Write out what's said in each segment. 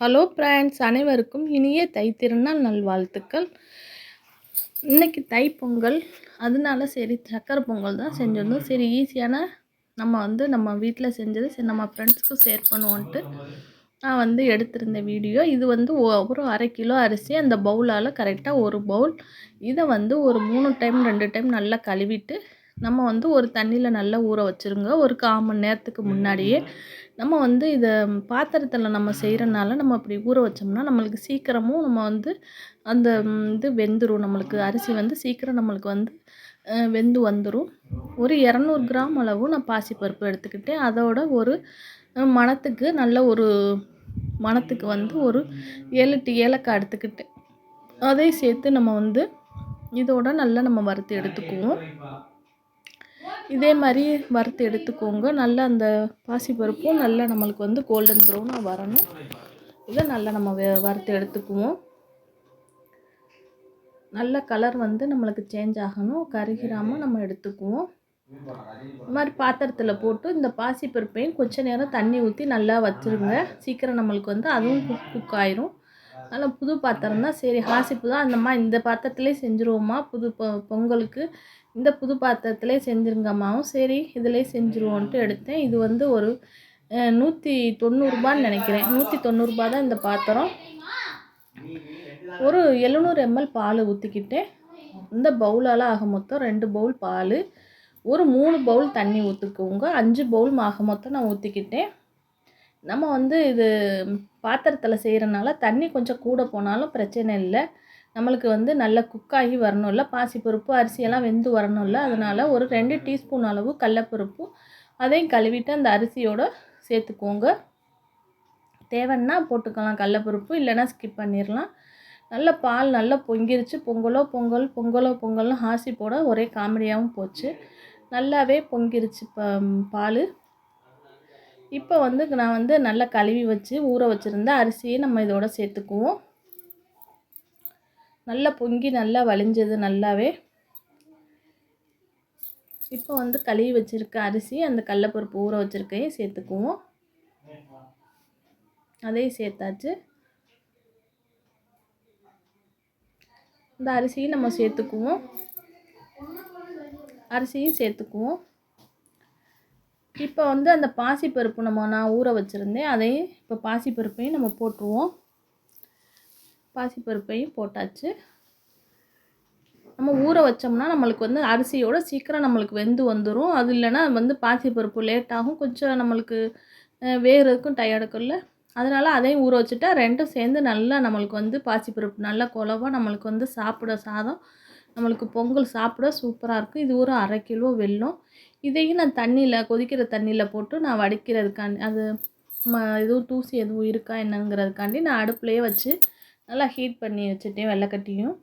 Hello friends அனைவருக்கும் இனிய தை திருநாள் நல்வாழ்த்துக்கள். இன்றைக்கி தை பொங்கல். அதனால சரி சக்கரை பொங்கல் தான் செஞ்சிருந்தோம். சரி ஈஸியான நம்ம வந்து நம்ம வீட்டில் செஞ்சது. சரி நம்ம ஃப்ரெண்ட்ஸ்க்கும் ஷேர் பண்ணுவோன்ட்டு நான் வந்து எடுத்திருந்த வீடியோ இது வந்து ஒரு அரை கிலோ அரிசி அந்த பவுலால் கரெக்டாக ஒரு பவுல் இதை வந்து ஒரு மூணு டைம் ரெண்டு டைம் நல்லா கழுவிட்டு நம்ம வந்து ஒரு தண்ணியில் நல்லா ஊற வச்சுருங்க. ஒரு கால் மணி நேரத்துக்கு முன்னாடியே நம்ம வந்து இதை பாத்திரத்தில் நம்ம செய்கிறனால நம்ம அப்படி ஊற வச்சோம்னா நம்மளுக்கு சீக்கிரமும் நம்ம வந்து அந்த இது வெந்துடும் நம்மளுக்கு அரிசி வந்து சீக்கிரம் நம்மளுக்கு வந்து வெந்து வந்துடும் ஒரு இரநூறு கிராம் அளவு நான் பாசிப்பருப்பு எடுத்துக்கிட்டேன். அதோட ஒரு மணத்துக்கு நல்ல ஒரு மணத்துக்கு வந்து ஒரு ஏழு எட்டு ஏலக்காய் எடுத்துக்கிட்டேன். அதையும் சேர்த்து நம்ம வந்து இதோட நல்லா நம்ம வறுத்து எடுத்துக்குவோம். இதே மாதிரி வறுத்து எடுத்துக்கோங்க. நல்லா அந்த பாசிப்பருப்பும் நல்லா நம்மளுக்கு வந்து கோல்டன் ப்ரௌனாக வரணும். இதை நல்லா நம்ம வறுத்து எடுத்துக்குவோம். நல்ல கலர் வந்து நம்மளுக்கு சேஞ்ச் ஆகணும். கருகிராமல் நம்ம எடுத்துக்குவோம். இந்த மாதிரி பாத்திரத்தில் போட்டு இந்த பாசிப்பருப்பையும் கொஞ்சம் நேரம் தண்ணி ஊற்றி நல்லா வச்சுருங்க. சீக்கிரம் நம்மளுக்கு வந்து அதுவும் குக் குக் ஆயிரும். அதனால் புது பாத்திரம் தான். சரி ஹாசிப்பு தான். அந்தம்மா இந்த பாத்திரத்துலேயே செஞ்சுருவோம்மா. புது பொ பொங்கலுக்கு இந்த புது பாத்திரத்திலே செஞ்சுருங்கம்மாவும். சரி இதிலே செஞ்சுருவோன்ட்டு எடுத்தேன். இது வந்து ஒரு நூற்றி தொண்ணூறுபான்னு நினைக்கிறேன். நூற்றி தொண்ணூறுபா தான் இந்த பாத்திரம். ஒரு எழுநூறு எம்எல் பால் ஊற்றிக்கிட்டேன் இந்த பவுலால் ஆக மொத்தம் ரெண்டு பவுல் பால். ஒரு மூணு பவுல் தண்ணி ஊற்றுக்குவோங்க அஞ்சு பவுல் ஆக மொத்தம் நான் ஊற்றிக்கிட்டேன் நம்ம வந்து இது பாத்திரத்தில் செய்கிறனால தண்ணி கொஞ்சம் கூட போனாலும் பிரச்சனை இல்லை. நம்மளுக்கு வந்து நல்லா குக்காகி வரணும்ல. பாசிப்பருப்பு அரிசியெல்லாம் வெந்து வரணும்ல. அதனால் ஒரு ரெண்டு டீஸ்பூன் அளவு கடலப்பருப்பு அதையும் கழுவிட்டு அந்த அரிசியோடு சேர்த்துக்கோங்க. தேவைன்னா போட்டுக்கலாம் கடலப்பருப்பு இல்லைன்னா ஸ்கிப் பண்ணிடலாம் நல்ல பால் நல்லா பொங்கிருச்சு. பொங்கலோ பொங்கல் பொங்கலோ பொங்கல்னு ஹாசி போட ஒரே காமெடியாகவும் போச்சு. நல்லாவே பொங்கிருச்சு ப பால். இப்போ வந்து நான் வந்து நல்லா கழுவி வச்சு ஊற வச்சுருந்த அரிசியை நம்ம இதோட சேர்த்துக்குவோம். நல்லா பொங்கி நல்லா வழிஞ்சது நல்லாவே. இப்போ வந்து கழுவி வச்சுருக்க அரிசி அந்த கடலப்பருப்பு ஊற வச்சுருக்கையும் சேர்த்துக்குவோம். அதையும் சேர்த்தாச்சு. இந்த அரிசியும் நம்ம சேர்த்துக்குவோம். அரிசியும் சேர்த்துக்குவோம். இப்போ வந்து அந்த பாசிப்பருப்பு நம்ம நான் ஊற வச்சுருந்தேன் அதையும் இப்போ பாசிப்பருப்பையும் நம்ம போட்டுருவோம். பாசிப்பருப்பையும் போட்டாச்சு. நம்ம ஊற வச்சோம்னா நம்மளுக்கு வந்து அரிசியோட சீக்கிரம் நம்மளுக்கு வெந்து வந்துடும் அது இல்லைன்னா வந்து பாசிப்பருப்பு லேட்டாகும் கொஞ்சம் நம்மளுக்கு வேகிறதுக்கும் டயர்டுக்குள்ள அதனால் அதையும் ஊற வச்சுட்டா ரெண்டும் சேர்ந்து நல்லா நம்மளுக்கு வந்து பாசிப்பருப்பு நல்லா குழவா நம்மளுக்கு வந்து சாப்பிட சாதம் நம்மளுக்கு பொங்கல் சாப்பிட சூப்பராக இருக்கும். இது ஒரு அரை கிலோ வெல்லம். இதையும் நான் தண்ணியில் கொதிக்கிற தண்ணியில் போட்டு நான் வடிக்கிறதுக்காண்டி அது ம எதுவும் தூசி எதுவும் இருக்கா என்னங்கிறதுக்காண்டி நான் அடுப்புலையே வச்சு நல்லா ஹீட் பண்ணி வச்சுட்டேன் வெள்ளைக்கட்டியும்.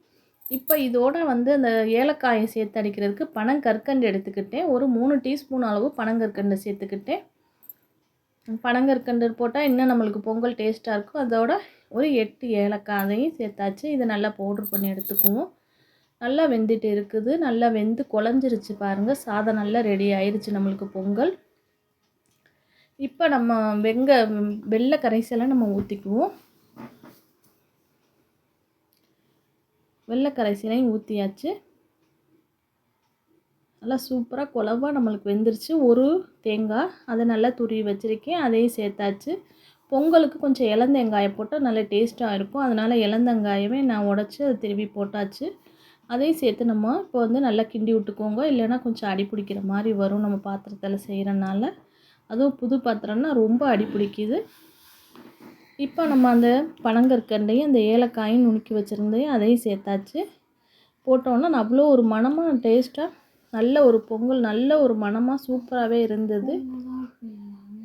இப்போ இதோட வந்து அந்த ஏலக்காயை சேர்த்து அடிக்கிறதுக்கு பனங்கற்கண்டு எடுத்துக்கிட்டேன். ஒரு மூணு டீஸ்பூன் அளவு பனங்கற்கண்டு சேர்த்துக்கிட்டேன். பனங்கற்கண்டு போட்டால் இன்னும் நம்மளுக்கு பொங்கல் டேஸ்ட்டாக இருக்கும். அதோட ஒரு எட்டு ஏலக்காய் அதையும் சேர்த்தாச்சு. இதை நல்லா பவுட்ரு பண்ணி எடுத்துக்குவோம். நல்லா வெந்துட்டு இருக்குது. நல்லா வெந்து குழஞ்சிருச்சு பாருங்கள் சாதம் நல்லா ரெடி ஆயிடுச்சு நம்மளுக்கு பொங்கல். இப்போ நம்ம வெங்க வெள்ளை கரைசலை நம்ம ஊற்றிக்குவோம் வெள்ளை கரைசலையும் ஊற்றியாச்சு நல்லா சூப்பராக குழவா நம்மளுக்கு வெந்துருச்சு. ஒரு தேங்காய் அதை நல்லா துருவி வச்சுருக்கேன். அதையும் சேர்த்தாச்சு. பொங்கலுக்கு கொஞ்சம் இளந்தேங்காயை போட்டால் நல்ல டேஸ்ட்டாக இருக்கும். அதனால் இளந்தங்காயமே நான் உடச்சி அதை திருவி போட்டாச்சு. அதையும் சேர்த்து நம்ம இப்போ வந்து நல்லா கிண்டி விட்டுக்கோங்க. இல்லைன்னா கொஞ்சம் அடி பிடிக்கிற மாதிரி வரும் நம்ம பாத்திரத்தில் செய்கிறனால அதுவும் புது பாத்திரம்னா ரொம்ப அடி பிடிக்குது. இப்போ நம்ம அந்த பனங்கற்கண்டையும் அந்த ஏலக்காயும் நுணுக்கி வச்சுருந்தையும் அதையும் சேர்த்தாச்சு. போட்டோன்னா அவ்வளோ ஒரு மணமாக டேஸ்ட்டாக நல்ல ஒரு பொங்கல் நல்ல ஒரு மணமாக சூப்பராகவே இருந்தது.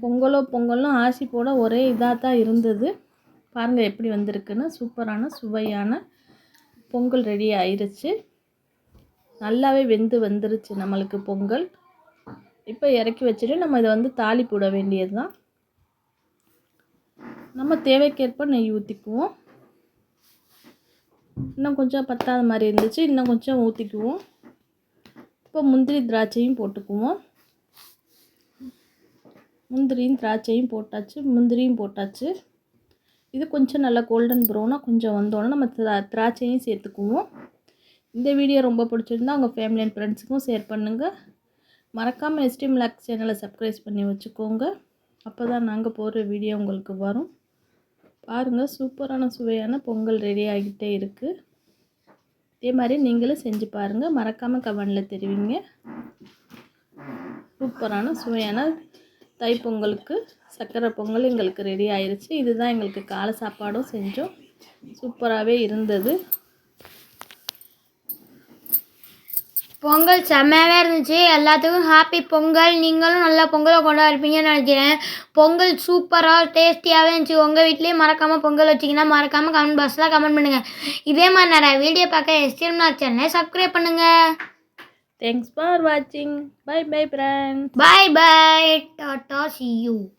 பொங்கலோ பொங்கலும் ஆசி போட ஒரே இதாக தான் இருந்தது. பாருங்கள் எப்படி வந்திருக்குன்னு. சூப்பரான சுவையான பொங்கல் ரெடி ஆயிருச்சு. நல்லாவே வெந்து வந்துருச்சு நம்மளுக்கு பொங்கல். இப்போ இறக்கி வச்சுட்டு நம்ம இதை வந்து தாலி போட வேண்டியது தான் நம்ம தேவைக்கேற்ப நெய் ஊற்றிக்குவோம் இன்னும் கொஞ்சம் பத்தாத மாதிரி இருந்துச்சு இன்னும் கொஞ்சம் ஊற்றிக்குவோம் இப்போ முந்திரி திராட்சையும் போட்டுக்குவோம். முந்திரியும் திராட்சையும் போட்டாச்சு முந்திரியும் போட்டாச்சு. இது கொஞ்சம் நல்லா கோல்டன் ப்ரௌனாக கொஞ்சம் வந்தோன்னே நம்ம திரா திராட்சையும் சேர்த்துக்குவோம். இந்த வீடியோ ரொம்ப பிடிச்சிருந்தா உங்கள் ஃபேமிலி அண்ட் ஃப்ரெண்ட்ஸுக்கும் ஷேர் பண்ணுங்கள் மறக்காமல் எஸ்டிம் மிளாக் சேனலை சப்ஸ்கிரைப் பண்ணி வச்சுக்கோங்க. அப்போ தான் நாங்கள் போடுற வீடியோ உங்களுக்கு வரும். பாருங்கள் சூப்பரான சுவையான பொங்கல் ரெடி ஆகிட்டே இருக்குது இதே மாதிரி நீங்களும் செஞ்சு பாருங்கள் மறக்காமல் கமெண்டில் தெரிவிங்க. சூப்பரான சுவையான தைப்பொங்கலுக்கு சக்கரை பொங்கல் எங்களுக்கு ரெடி ஆயிடுச்சு இதுதான் எங்களுக்கு காலை சாப்பாடும் செஞ்சோம். சூப்பராகவே இருந்தது. பொங்கல் செம்மையாகவே இருந்துச்சு. எல்லாத்துக்கும் ஹாப்பி பொங்கல். நீங்களும் நல்லா பொங்கலை கொண்டாடிப்பீங்கன்னு நினைக்கிறேன். பொங்கல் சூப்பராக டேஸ்டியாகவே இருந்துச்சு. உங்கள் வீட்லேயும் மறக்காமல் பொங்கல் வச்சிங்கன்னா மறக்காமல் கமெண்ட் பாக்ஸில் கமெண்ட் பண்ணுங்கள் இதே மாதிரி நிறைய வீடியோ பார்க்க எஸ்டிஎம் சேனலை சப்ஸ்கிரைப் பண்ணுங்கள் Thanks for watching. Bye bye friends. Bye bye. Tata see you.